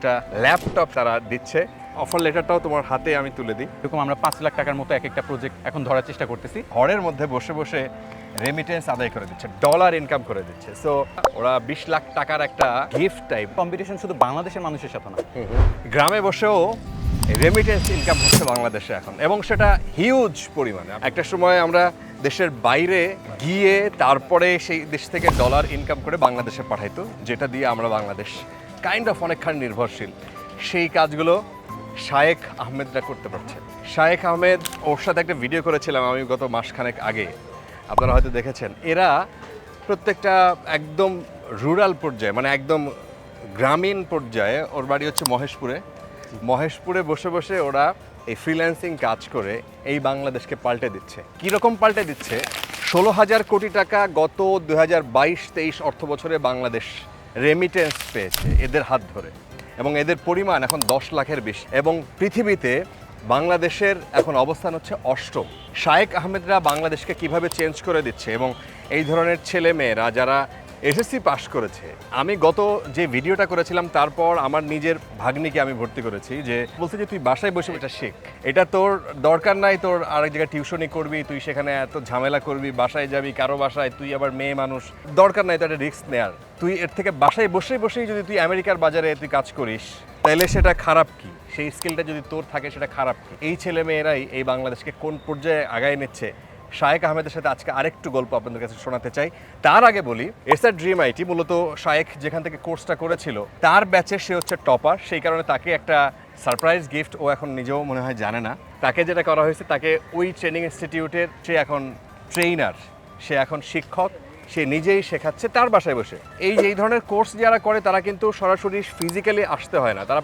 একটা ল্যাপটপ তারা দিচ্ছে। অফার লেটারটাও তোমার হাতে আমি তুলে দিই। এরকম আমরা পাঁচ লাখ টাকার মতো এক একটা প্রজেক্ট এখন ধরার চেষ্টা করতেছি। ঘরের মধ্যে বসে বসে রেমিটেন্স আদায় করে দিচ্ছে ডলার ইনকাম করে দিচ্ছে। সো ওরা বিশ লাখ টাকার একটা গিফট টাইপ কম্পিটিশন শুধু বাংলাদেশের মানুষের সাথে না। গ্রামে বসেও রেমিটেন্স ইনকাম হচ্ছে বাংলাদেশে এখন। এবং সেটা হিউজ পরিমাণে। একটা সময় আমরা দেশের বাইরে গিয়ে তারপরে সেই দেশ থেকে ডলার ইনকাম করে বাংলাদেশে পাঠাইতো যেটা দিয়ে আমরা বাংলাদেশ কাইন্ড অফ অনেকখানি নির্ভরশীল। সেই কাজগুলো শায়েখ আহমেদরা করতে পারছে। শায়েখ আহমেদ, ওর সাথে একটা ভিডিও করেছিলাম আমি গত মাসখানেক আগে। আপনারা হয়তো দেখেছেন। এরা প্রত্যেকটা একদম রুরাল পর্যায়ে মানে একদম গ্রামীণ পর্যায়ে, ওর বাড়ি হচ্ছে মহেশপুরে। মহেশপুরে বসে বসে ওরা এই ফ্রিল্যান্সিং কাজ করে এই বাংলাদেশকে পাল্টে দিচ্ছে। কীরকম পাল্টে দিচ্ছে? ষোলো হাজার কোটি টাকা গত দু হাজার বাইশ, তেইশ অর্থ বছরে বাংলাদেশ রেমিটেন্স পেয়েছে এদের হাত ধরে। এবং এদের পরিমাণ এখন দশ লাখের বেশি। এবং পৃথিবীতে বাংলাদেশের এখন অবস্থান হচ্ছে অষ্টম। শায়েক আহমেদরা বাংলাদেশকে কীভাবে চেঞ্জ করে দিচ্ছে এবং এই ধরনের ছেলে মেয়েরা যারা এসএসসি পাশ করেছে। আমি গত যে ভিডিওটা করেছিলাম, তারপর আমার নিজের ভাগ্নিকে আমি ভর্তি করেছি যে বলছে যে, তুই বাসায় বসে এটা শেখ। এটা তোর দরকার নাই, তোর আরেক জায়গায় টিউশনি করবি, তুই সেখানে এত ঝামেলা করবি, বাসায় যাবি, কারও বাসায়, তুই আবার মেয়ে মানুষ। দরকার নাই তো একটা রিস্ক নেয়ার। তুই এর থেকে বাসায় বসে বসেই যদি তুই আমেরিকার বাজারে তুই কাজ করিস তাহলে সেটা খারাপ কি? সেই স্কিলটা যদি তোর থাকে, সেটা খারাপ কি? এই ছেলে মেয়েরাই এই বাংলাদেশকে কোন পর্যায়ে আগায় নিচ্ছে? শায়েক আহমেদের সাথে আজকে আরেকটু গল্প আপনাদের কাছে শোনাতে চাই। তার আগে বলি, এসআর ড্রিম আইটি মূলত শায়েক যেখান থেকে কোর্সটা করেছিল, তার ব্যাচে সে হচ্ছে টপার সেই কারণে তাকে একটা সারপ্রাইজ গিফট ও এখন নিজেও মনে হয় জানে না। তাকে যেটা করা হয়েছে, তাকে ওই ট্রেনিং ইনস্টিটিউটের সে এখন ট্রেইনার সে এখন শিক্ষক, সে নিজেই শেখাচ্ছে, তার বাসায় বসে। এই যে এই ধরনের কোর্স যারা করে, তারা কিন্তু সরাসরি ফিজিক্যালি আসতে হয় না। তারা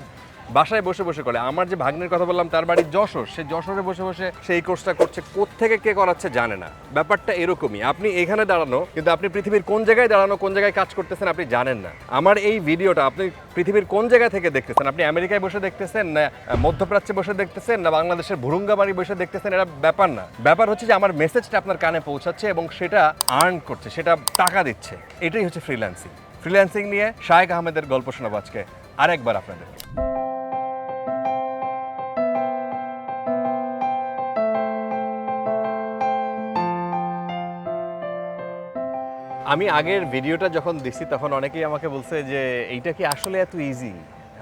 বাসায় বসে বসে করে। আমার যে ভাগ্নের কথা বললাম, তার বাড়ি যশোর। সে যশোরে বসে বসে সেই কোর্সটা করছে। কোত্থেকে কে করাচ্ছে জানে না। ব্যাপারটা এরকমই। আপনি এখানে দাঁড়ানো, কিন্তু আপনি পৃথিবীর কোন জায়গায় দাঁড়ানো, কোন জায়গায় কাজ করতেছেন আপনি জানেন না। আমার এই ভিডিওটা, আপনি পৃথিবীর কোন জায়গা থেকে দেখতেছেন? আপনি আমেরিকায় বসে দেখতেছেন, না মধ্যপ্রাচ্যে বসে দেখতেছেন, না, বাংলাদেশের ভুরুঙ্গা বাড়ি বসে দেখতেছেন? এটা ব্যাপার না। ব্যাপার হচ্ছে যে, আমার মেসেজটা আপনার কানে পৌঁছাচ্ছে এবং সেটা আর্ন করছে, সেটা টাকা দিচ্ছে। এটাই হচ্ছে ফ্রিল্যান্সিং ফ্রিল্যান্সিং নিয়ে শায়েক আহমেদের গল্প শোনাবো আজকে। আরেকবার আপনাদেরকে আমি আগের ভিডিওটা যখন দেখছি, তখন অনেকেই আমাকে বলছে যে, এইটা কি আসলে এত ইজি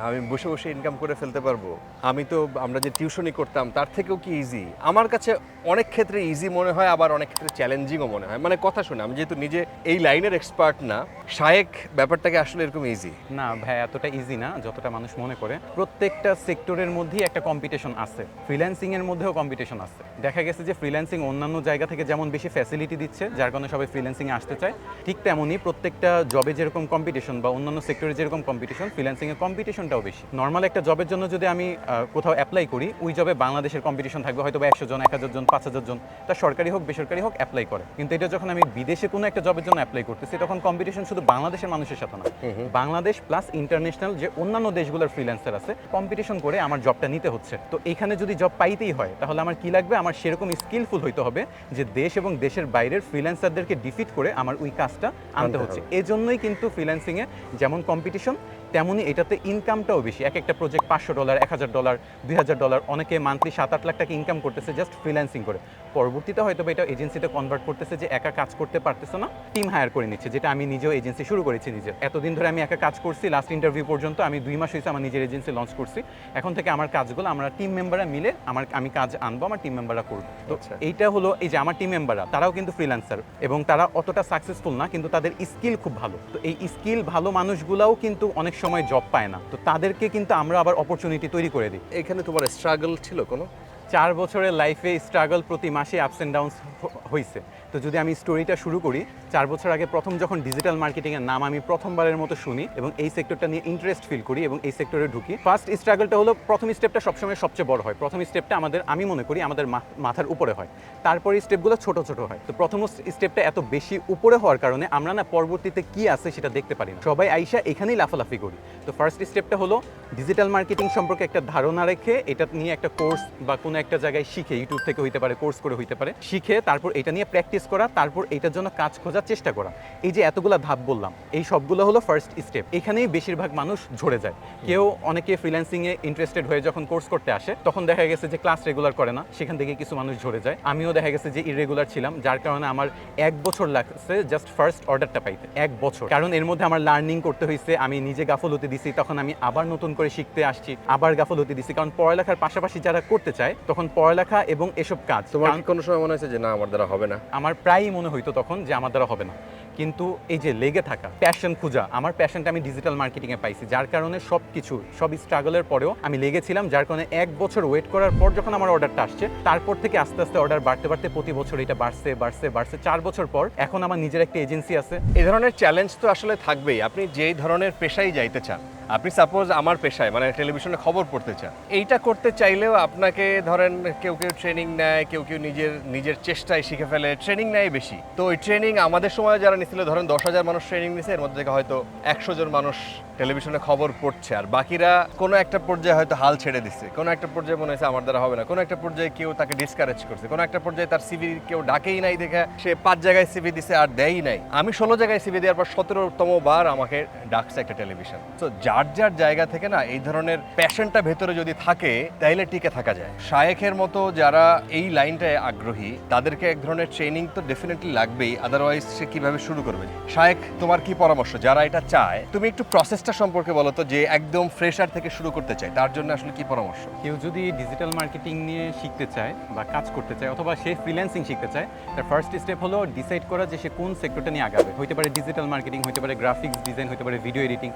আমি বসে বসে ইনকাম করে ফেলতে পারব। আমি তো আমরা যে টিউশনি করতাম, তার থেকেও কি ইজি আমার কাছে অনেক ক্ষেত্রে ইজি মনে হয়, আবার অনেক ক্ষেত্রে চ্যালেঞ্জিংও মনে হয়। মানে কথা শুনে, আমি যেহেতু নিজে এই লাইনের এক্সপার্ট না, শায়েক ব্যাপারটাকে আসলে এরকম ইজি না ভাই, এতটা ইজি না, যতটা মানুষ মনে করে। প্রত্যেকটা সেক্টরের মধ্যেই একটা কম্পিটিশন আছে। ফ্রিল্যান্সিং এর মধ্যেও কম্পিটিশন আছে। দেখা গেছে যে ফ্রিল্যান্সিং অন্যান্য জায়গা থেকে যেমন বেশি ফ্যাসিলিটি দিচ্ছে, যার কারণে সবাই ফ্রিল্যান্সিং আসতে চায়, ঠিক তেমনই প্রত্যেকটা জবে যেরকম কম্পিটিশন বা অন্যান্য সেক্টরে যেরকম কম্পিটিশন ফ্রিল্যান্সিং এর কম্পিটিশনটাও বেশি। নর্মাল একটা জবের জন্য যদি আমি কোথাও অ্যাপ্লাই করি ওই জবে বাংলাদেশের কম্পিটিশন থাকবে হয়তো বা একশো জন এক হাজার জন পাঁচ হাজার জন। তা সরকারি হোক বেসরকারি হোক অ্যাপ্লাই করে। কিন্তু এটা যখন আমি বিদেশে কোনো একটা জবের জন্য অ্যাপ্লাই করতেছি তখন কম্পিটিশন শুধু বাংলাদেশের মানুষের সাথে না। বাংলাদেশ প্লাস ইন্টারন্যাশনাল যে অন্যান্য দেশগুলোর ফ্রিল্যান্সার আছে কম্পিটিশন করে আমার জবটা নিতে হচ্ছে। তো এখানে যদি জব পাইতেই হয় তাহলে আমার কি লাগবে? আমার সেরকম স্কিলফুল হইতে হবে যে দেশ এবং দেশের বাইরের ফ্রিল্যান্সারদেরকে ডিফিট করে আমার ওই কাজটা আনতে হচ্ছে। এজন্যই কিন্তু ফ্রিল্যান্সিংয়ে যেমন কম্পিটিশন তেমনই এটাতে ইনকামটাও বেশি। এক একটা প্রজেক্ট পাঁচশো ডলার এক হাজার ডলার দুই হাজার ডলার অনেকে মান্থলি সাত আট লাখ টাকা ইনকাম করতেছে জাস্ট ফ্রিল্যান্সিং করে। পরবর্তীতে হয়তো বা এটা এজেন্সিতে কনভার্ট করতেছে যে একা কাজ করতে পারতেছে না টিম হায়ার করে নিচ্ছে যেটা আমি নিজেও এজেন্সি শুরু করেছি নিজের এতদিন ধরে আমি একা কাজ করছি লাস্ট ইন্টারভিউ পর্যন্ত আমি দুই মাস হয়েছে আমার নিজের এজেন্সি লঞ্চ করছি। এখন থেকে আমার কাজগুলো আমরা টিম মেম্বাররা মিলে আমার আমি কাজ আনব আমার টিম মেম্বাররা করব। তো আচ্ছা। এইটা হলো এই যে আমার টিম মেম্বাররা তারাও কিন্তু ফ্রিল্যান্সার এবং তারা অতটা সাকসেসফুল না কিন্তু তাদের স্কিল খুব ভালো। তো এই স্কিল ভালো মানুষগুলাও কিন্তু অনেক সময় জব পায় না। তো তাদেরকে কিন্তু আমরা আবার অপরচুনিটি তৈরি করে দিই। এখানে তোমার স্ট্রাগল ছিল কোনো? চার বছরের লাইফে স্ট্রাগল প্রতি মাসে আপস অ্যান্ড ডাউনস হয়েছে তো যদি আমি স্টোরিটা শুরু করি, চার বছর আগে প্রথম যখন ডিজিটাল মার্কেটিংয়ের নাম আমি প্রথমবারের মতো শুনি এবং এই সেক্টরটা নিয়ে ইন্টারেস্ট ফিল করি এবং এই সেক্টরে ঢুকি ফার্স্ট স্ট্রাগলটা হলো প্রথম স্টেপটা সবসময় সবচেয়ে বড় হয়। প্রথম স্টেপটা আমাদের, আমি মনে করি আমাদের মাথার উপরে হয়। তারপরে স্টেপগুলো ছোট ছোট হয়। তো প্রথম স্টেপটা এত বেশি উপরে হওয়ার কারণে আমরা না পরবর্তীতে কি আছে সেটা দেখতে পারি না। সবাই আইসা এখানেই লাফালাফি করি। তো ফার্স্ট স্টেপটা হলো ডিজিটাল মার্কেটিং সম্পর্কে একটা ধারণা রেখে এটা নিয়ে একটা কোর্স বা কোনো একটা জায়গায় শিখে ইউটিউব থেকে হইতে পারে কোর্স করে হইতে পারে, শিখে তারপর এটা নিয়ে প্র্যাকটিস করা, তারপর এটার জন্য কাজ খোঁজার চেষ্টা করা। এই যে এতগুলা ধাপ বললাম, এই সবগুলো হলো ফার্স্ট স্টেপ এখানেই বেশিরভাগ মানুষ ঝরে যায়। কেউ অনেকে ফ্রিল্যান্সিংয়ে ইন্টারেস্টেড হয়ে যখন কোর্স করতে আসে, তখন দেখা গেছে যে ক্লাস রেগুলার করে না, সেখান থেকে কিছু মানুষ ঝরে যায়। আমিও দেখা গেছে যে ইরেগুলার ছিলাম, যার কারণে আমার এক বছর লাগছে জাস্ট ফার্স্ট অর্ডারটা পাইতে। এক বছর। কারণ এর মধ্যে আমার লার্নিং করতে হয়েছে আমি নিজে গাফলতি দিছি, তখন আমি আবার নতুন করে শিখতে আসছি, আবার গাফলতি দিছি। কারণ পড়ালেখার পাশাপাশি যারা করতে চায় তখন পড়ালেখা এবং এসব কাজ। তোমার কোনো সময় মনে হয়েছে যে না আমার দ্বারা হবে না? আমার প্রায়ই মনে হইতো তখন যে আমার দ্বারা হবে না। কিন্তু এই যে লেগে থাকা প্যাশন খোঁজা আমার প্যাশনটা আমি ডিজিটাল মার্কেটিংয়ে পাইছি যার কারণে সব কিছু সব স্ট্রাগলের পরেও আমি লেগেছিলাম যার কারণে এক বছর ওয়েট করার পর যখন আমার অর্ডারটা আসছে তারপর থেকে আস্তে আস্তে অর্ডার বাড়তে বাড়তে প্রতি বছর এটা বাড়ছে বাড়ছে বাড়ছে। চার বছর পর এখন আমার নিজের একটা এজেন্সি আছে। এই ধরনের চ্যালেঞ্জ তো আসলে থাকবেই। আপনি যেই ধরনের পেশায় যাইতে চান আপনি সাপোজ আমার পেশায় মানে টেলিভিশনে খবর পড়তে চান, এইটা করতে চাইলেও আপনাকে ধরেন কেউ কেউ ট্রেনিং নেয়, কেউ কেউ নিজের নিজের চেষ্টায় শিখে ফেলে ট্রেনিং নেয় বেশি। তো ওই ট্রেনিং আমাদের সময় যারা নিছিল, ধরেন দশ হাজার মানুষ ট্রেনিং নিছে, এর মধ্যে থেকে হয়তো একশো জন মানুষ টেলিভিশনে খবর পড়ছে, আর বাকিরা কোনো একটা পর্যায়ে হয়তো হাল ছেড়ে দিচ্ছে কোনো একটা পর্যায়ে মনে হয়েছে আমার দ্বারা হবে না, কোনো একটা পর্যায়ে কেউ তাকে ডিসকারেজ করছে, কোনো একটা পর্যায়ে তার সিভি কেউ ডাকেই নাই দেখে, সে পাঁচ জায়গায় সিভি দিছে আর দেয়ই নাই। আমি ষোলো জায়গায় সিভি দেওয়ার পর সতেরোতম বার আমাকে ডাকছে একটা টেলিভিশন তো যার যার জায়গা থেকে না এই ধরনের প্যাশনটা ভেতরে যদি থাকে, তাইলে টিকে থাকা যায়। শায়েখের মতো যারা এই লাইনটায় আগ্রহী, তাদেরকে এক ধরনের ট্রেনিং তো ডেফিনেটলি লাগবেই আদারওয়াইজ সে কীভাবে শুরু করবে? শায়েখ, তোমার কি পরামর্শ? যারা এটা চায়, তুমি একটু প্রসেসটা সম্পর্কে বলো তো, যে একদম ফ্রেশার থেকে শুরু করতে চায়, তার জন্য আসলে কি পরামর্শ? কেউ যদি ডিজিটাল মার্কেটিং নিয়ে শিখতে চায় বা কাজ করতে চায়, অথবা সে ফ্রিল্যান্সিং শিখতে চায়, তার ফার্স্ট স্টেপ হলো ডিসাইড করা যে সে কোন সেক্টরটা নিয়ে আগাবে। হইতে পারে ডিজিটাল মার্কেটিং হইতে পারে গ্রাফিক্স ডিজাইন হতে পারে ভিডিও এডিটিং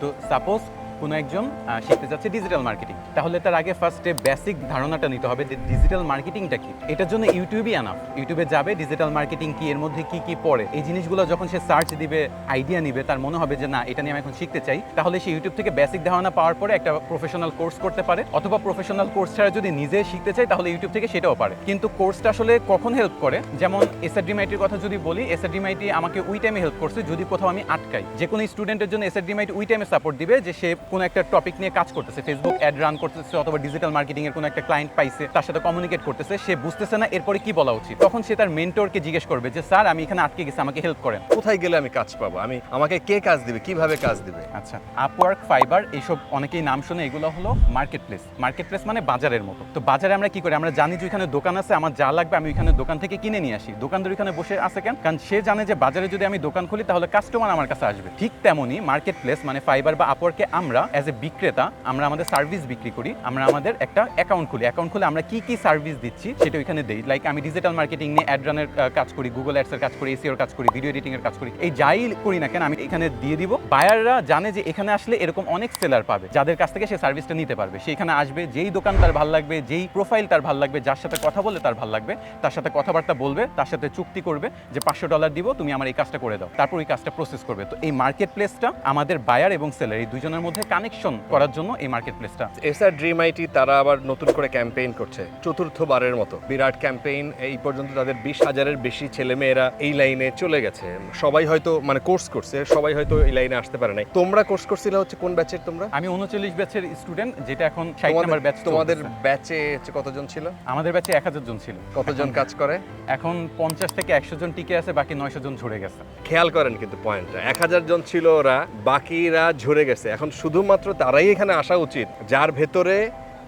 তো সাপোজ কোনো একজন শিখতে যাচ্ছে ডিজিটাল মার্কেটিং তাহলে তার আগে ফার্স্টে বেসিক ধারণাটা নিতে হবে যে ডিজিটাল মার্কেটিংটা কি? এটার জন্য ইউটিউবই আনা ইউটিউবে যাবে ডিজিটাল মার্কেটিং কি, এর মধ্যে কি কি পড়ে? এই জিনিসগুলো যখন সে সার্চ দিবে আইডিয়া নিবে, তার মনে হবে যে না, এটা নিয়ে আমি এখন শিখতে চাই, তাহলে সে ইউটিউব থেকে বেসিক ধারণা পাওয়ার পরে একটা প্রফেশনাল কোর্স করতে পারে। অথবা প্রফেশনাল কোর্স ছাড়া যদি নিজে শিখতে চায়, তাহলে ইউটিউব থেকে সেটাও পারে। কিন্তু কোর্সটা আসলে কখন হেল্প করে? যেমন এসআরডিমাইটির কথা যদি বলি এসআরডিমাইটি আমাকে ওই টাইমে হেল্প করছে যদি কোথাও আমি আটকাই। যে কোনো স্টুডেন্টের জন্য এসআরডিমাইটি ওই টাইমে সাপোর্ট দিবে যে সে কোনো একটা টপিক নিয়ে কাজ করতেছে ফেসবুক অ্যাড রান করতেছে অথবা ডিজিটাল মার্কেটিং এর কোনো একটা ক্লায়েন্ট পাইছে তার সাথে কমিউনিকেট করতেছে সে বুঝতেছে না এরপরে কি বলা উচিত? তখন সে তার মেন্টরকে জিজ্ঞেস করবে যে স্যার আমি এখানে আটকে গেছি আমাকে হেল্প করেন। কোথায় গেলে আমি কাজ পাবো? আমি আমাকে কে কাজ দিবে? কীভাবে কাজ দিবে? আচ্ছা আপওয়ার্ক ফাইবার এইসব অনেকেই নাম শুনে এগুলো হলো মার্কেট প্লেস মার্কেট প্লেস মানে বাজারের মতো। তো বাজারে আমরা কি করি? আমরা জানি যে ওইখানে দোকান আছে আমার যা লাগবে আমি ওইখানে দোকান থেকে কিনে নিয়ে আসি। দোকানদার ওইখানে বসে আছে কেন? কারণ সে জানে যে বাজারে যদি আমি দোকান খুলি তাহলে কাস্টমার আমার কাছে আসবে। ঠিক তেমনই মার্কেট প্লেস মানে ফাইবার বা আপওয়ার্কে আমরা অ্যাজ এ বিক্রেতা, আমরা আমাদের সার্ভিস বিক্রি করি, আমরা আমাদের একটা অ্যাকাউন্ট খুলি। অ্যাকাউন্ট খুলে আমরা কি কি সার্ভিস দিচ্ছি সেটা ওইখানে দেই। লাইক আমি ডিজিটাল মার্কেটিং নিয়ে অ্যাড রানের কাজ করি গুগল অ্যাডসের কাজ করি এসিওর কাজ করি ভিডিও এডিটিং এর কাজ করি। এই যাই করি না কেন, আমি এখানে দিয়ে দিব। বায়াররা জানে যে এখানে আসলে এরকম অনেক সেলার পাবে, যাদের কাছ থেকে সে সার্ভিসটা নিতে পারবে। সে এখানে আসবে, যেই দোকান তার ভালো লাগবে, যেই প্রোফাইল তার ভালো লাগবে, যার সাথে কথা বলে তার ভালো লাগবে, তার সাথে কথাবার্তা বলবে, তার সাথে চুক্তি করবে যে পাঁচশো ডলার দিব, তুমি আমার এই কাজটা করে দাও। তারপর এই কাজটা প্রসেস করবে। তো এই মার্কেট প্লেসটা আমাদের বায়ার এবং সেলার এই দুজনের মধ্যে কানেকশন করার জন্য এই মার্কেট প্লেসটা এসআর ড্রিম আইটি তারা আবার নতুন করে ক্যাম্পেইন করছে চতুর্থবারের মতো। বিরাট ক্যাম্পেইন এই পর্যন্ত তাদের বিশ হাজারের বেশি ছেলেমেয়েরা এই লাইনে চলে গেছে। সবাই হয়তো মানে কোর্স করছে সবাই হয়তো এই লাইনে আসতে পারে নাই। তোমরা কোর্স করছিলে হচ্ছে কোন ব্যাচের তোমরা? আমি উনচল্লিশ ব্যাচের স্টুডেন্ট যেটা এখন ষাট নাম্বার ব্যাচ তোমাদের ব্যাচে হচ্ছে কতজন ছিল? আমাদের ব্যাচে এক হাজার জন ছিল। কতজন কাজ করে? এখন পঞ্চাশ থেকে একশো জন টিকে আছে বাকি নয়শো জন ঝরে গেছে। খেয়াল করেন কিন্তু পয়েন্টটা এক হাজার জন ছিল ওরা বাকিরা ঝরে গেছে। এখন শুধুমাত্র তারাই এখানে আসা উচিত যার ভেতরে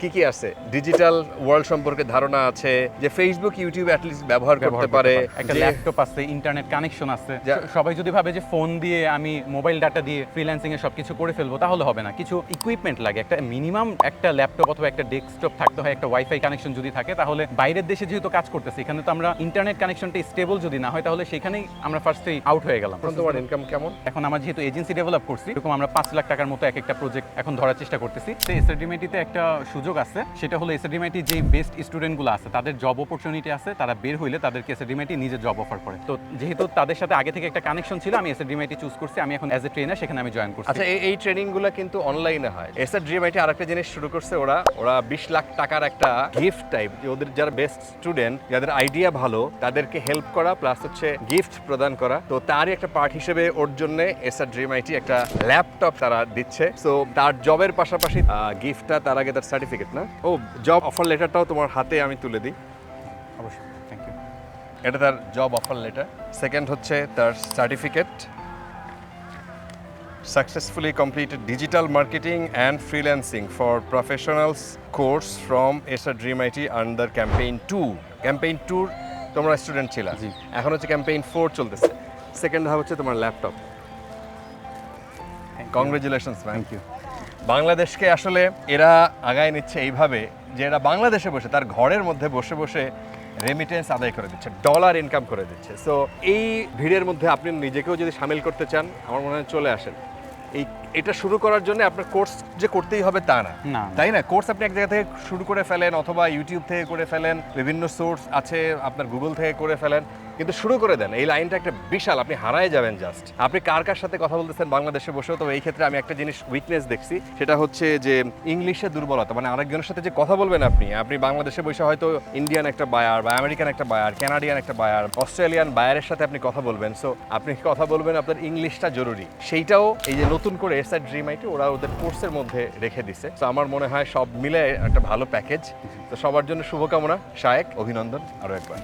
কি কি আছে? ডিজিটাল ওয়ার্ল্ড সম্পর্কে ধারণা আছে যে ফেসবুক ইউটিউব অ্যাটলিস্ট ব্যবহার করতে পারে। একটা ল্যাপটপ আছে ইন্টারনেট কানেকশন আছে। সবাই যদি ভাবে যে ফোন দিয়ে আমি মোবাইল ডাটা দিয়ে ফ্রিল্যান্সিং এ সবকিছু করে ফেলব তাহলে হবে না। কিছু ইকুইপমেন্ট লাগে। একটা মিনিমাম একটা ল্যাপটপ অথবা একটা ডেস্কটপ থাকতে হয় একটা ওয়াইফাই কানেকশন যদি থাকে তাহলে বাইরের দেশে যেহেতু কাজ করতেছে এখানে তো আমরা ইন্টারনেট কানেকশনটা স্টেবল যদি না হয় তাহলে সেখানেই আমরা ফার্স্টেই আউট হয়ে গেলাম। তোমার ইনকাম কেমন? এখন আমরা যেহেতু এজেন্সি ডেভেলপ করছি এরকম আমরা পাঁচ লাখ টাকার মতো এক একটা প্রজেক্ট এখন ধরার চেষ্টা করতেছি। তো এসএডিমেটিতে একটা সুযোগ আছে, সেটা হলো এসএডিমেটি যে বেস্ট স্টুডেন্টগুলো আছে, তাদের জব অপরচুনিটি আছে, তারা বের হইলে তাদেরকে এসএডিমেটি নিজে জব অফার করে। তো যেহেতু তাদের সাথে আগে থেকে একটা কানেকশন ছিল, আমি এসএডিমেটি চুজ করছি, আমি এখন অ্যাজ এ ট্রেনার সেখানে আমি জয়েন করছি। আচ্ছা এই এই ট্রেনিংগুলো কিন্তু অনলাইনে হয়। এসআর ড্রিম আইটি আরেকটা জিনিস শুরু করছে ওরা ওরা বিশ লাখ টাকার একটা গিফট টাইপ ওদের যারা বেস্ট স্টুডেন্ট যাদের আইডিয়া ভালো, তাদেরকে হেল্প করা প্লাস হচ্ছে গিফট প্রদান করা। তো তারই একটা পার্ট হিসেবে ওর জন্য এসআর ড্রিম আইটি একটা ল্যাপটপ তারা দিচ্ছে। সো তার জবের পাশাপাশি গিফটটা তার আগে তার সার্টিফিকেট সার্টিফিকেট না? ও জব অফার লেটারটাও তোমার হাতে আমি তুলে দিই। অবশ্যই থ্যাংক ইউ এটা তার জব অফার লেটার সেকেন্ড হচ্ছে তার certificate successfully completed digital marketing and freelancing for professionals course from SR dream IT under campaign to campaign tour তোমরা স্টুডেন্ট ছিল। এখন হচ্ছে ক্যাম্পেইন ফোর চলতেছে। সেকেন্ড ধাপ হচ্ছে তোমার laptop congratulations ma'am thank you বাংলাদেশকে আসলে এরা আগায় নিচ্ছে এইভাবে যে এরা বাংলাদেশে বসে, তার ঘরের মধ্যে বসে বসে রেমিটেন্স আদায় করে দিচ্ছে ডলার ইনকাম করে দিচ্ছে। সো এই ভিড়ের মধ্যে আপনি নিজেকেও যদি সামিল করতে চান, আমার মনে হয় চলে আসেন। এই এটা শুরু করার জন্য আপনার কোর্স যে করতেই হবে তা না। তাই না? কোর্স আপনি এক জায়গা থেকে শুরু করে ফেলেন অথবা ইউটিউব থেকে করে ফেলেন বিভিন্ন সোর্স আছে আপনার গুগল থেকে করে ফেলেন কিন্তু শুরু করে দেন। এই লাইনটা একটা বিশাল আপনি হারায় যাবেন জাস্ট আপনি কার কার সাথে কথা বলতেছেন বাংলাদেশে বসেও তো এই ক্ষেত্রে আমি একটা জিনিস উইকনেস দেখছি সেটা হচ্ছে যে ইংলিশে দুর্বলতা মানে আরেকজনের সাথে যে কথা বলবেন আপনি আপনি বাংলাদেশে বসে হয়তো ইন্ডিয়ান একটা বায়ার বা আমেরিকান একটা বায়ার কানাডিয়ান একটা বায়ার অস্ট্রেলিয়ান বায়ারের সাথে আপনি কথা বলবেন। সো আপনি কথা বলবেন আপনার ইংলিশটা জরুরি। সেইটাও এই যে নতুন করে এস আর ড্রিম আইটি ওরা ওদের কোর্সের মধ্যে রেখে দিছে। তো আমার মনে হয় সব মিলে একটা ভালো প্যাকেজ তো সবার জন্য শুভকামনা, শায়েক। অভিনন্দন আরও একবার।